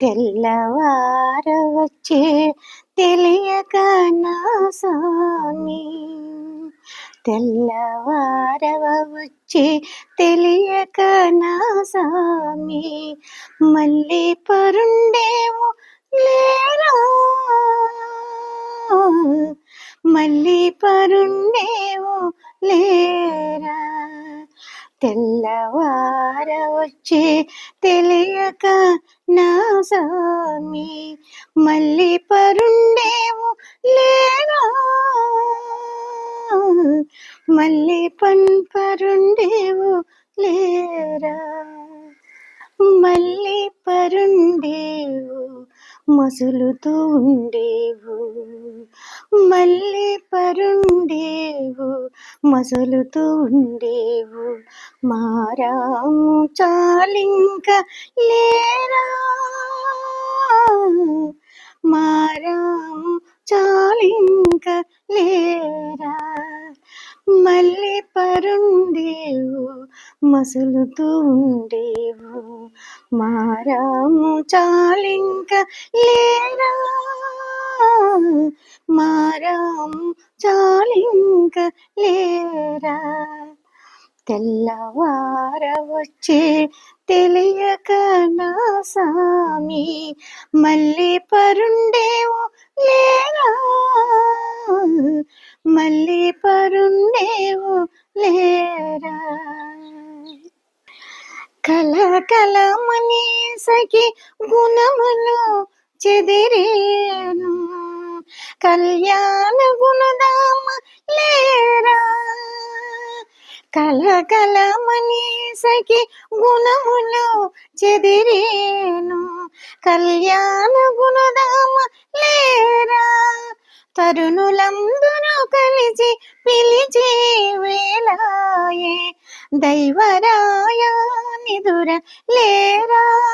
తెల్లవారవచ్చే తెలియక నా స్వామి. తెల్లవారవ వచ్చే తెలియక నా స్వామి. మళ్ళీ పరుండేమో లేరా. మళ్ళీ పరుండేమో లేరా. తెల్లవారు వచ్చి తెలియక నా స్వామి మళ్ళీ పరుండేవు లేరా? మళ్ళీ పన్ పరుండేవు లేరా? మళ్ళీ పరుండేవు మసులుతూ ఉండేవు. మళ్ళీ పరుండేవు మసులుతూ ఉండేవు మారాము చాలింక లేరా? మారాము చాలింక లేరా? మళ్ళీ పరుండేవు మసులుతూ ఉండేవు మారాము చాలింక లేరా? మారాము చాలింక లేరా? తెల్లవార వచ్చే తెలియక నా సామి మళ్ళీ పరుండేవు లేరా? మళ్ళీ పరుండేవు లేరా? కల కల మనీసకి గుణములు చెదిరేను. కళ్యాణ గుణదామ లేరా? కల కల మనీసకి గుణములు చెదిరేను. కళ్యాణ గుణదామ లేరా? తరుణులందరూ కలిసి పిలిచే వేళాయే. దైవరాయ నిదుర లేరా?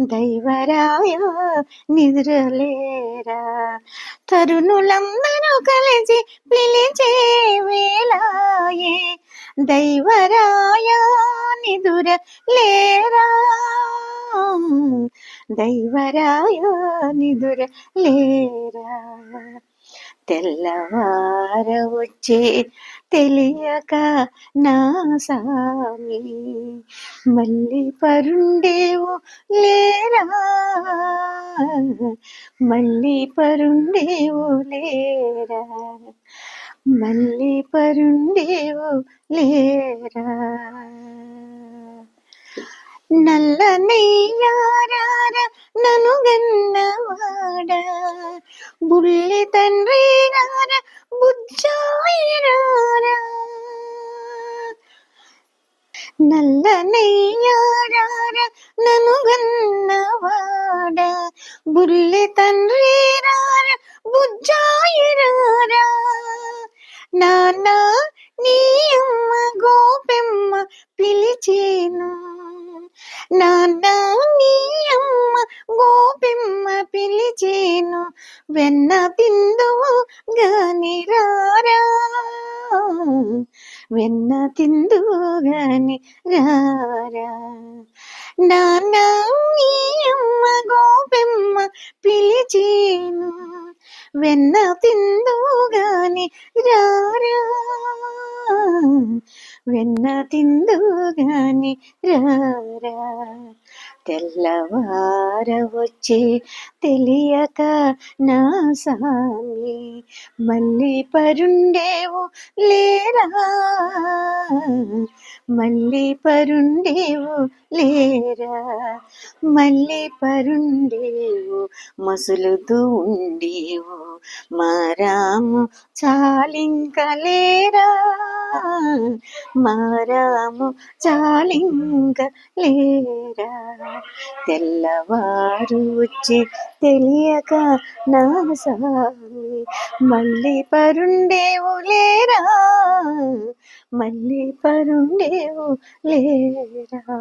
దైవరాయ నిద్రలేరా? తరుణులందరూ కలిసి పిలిచే వేళాయే. దైవరాయ నిదుర లేరా దైవరాయ నిదుర లేరా తెల్లవార వచ్చే తెలియక నా సామి మళ్ళీ పరుండేవు లేరా? మళ్ళీ పరుండేవు లేరా? మళ్ళీ పరుండేవు లేరా? నల్ల నెయ్యారా నను గన్నవాడ బుల్లి తండ్రి రార బుజ్జాయిరార నల్ల నెయ్యారార నను గన్నవాడ బుల్లి తండ్రి రార బుజ్జాయిరార వెన్న తిందువు గాని రారా. వెన్న తిందువు గాని రారా. నాన్న మీ అమ్మ గోపెమ్మ పిలిచేను. వెన్న తిందువు గాని రారా. వెన్న తిందువు గాని రారా. తెల్లవార వచ్చే తెలియక నా సామి మళ్ళీ పరుండేవు లేరా? మళ్ళీ పరుండేవు లేరా? మళ్ళీ పరుండేవు మసులుతూ ఉండేవు మారాము చాలింకలేరా మారాము చాలింక లేరా? తెల్లవారు వచ్చి తెలియక నా సామి. మళ్ళీ పరుండేవు లేరా? మళ్ళీ పరుండేవు లేరా?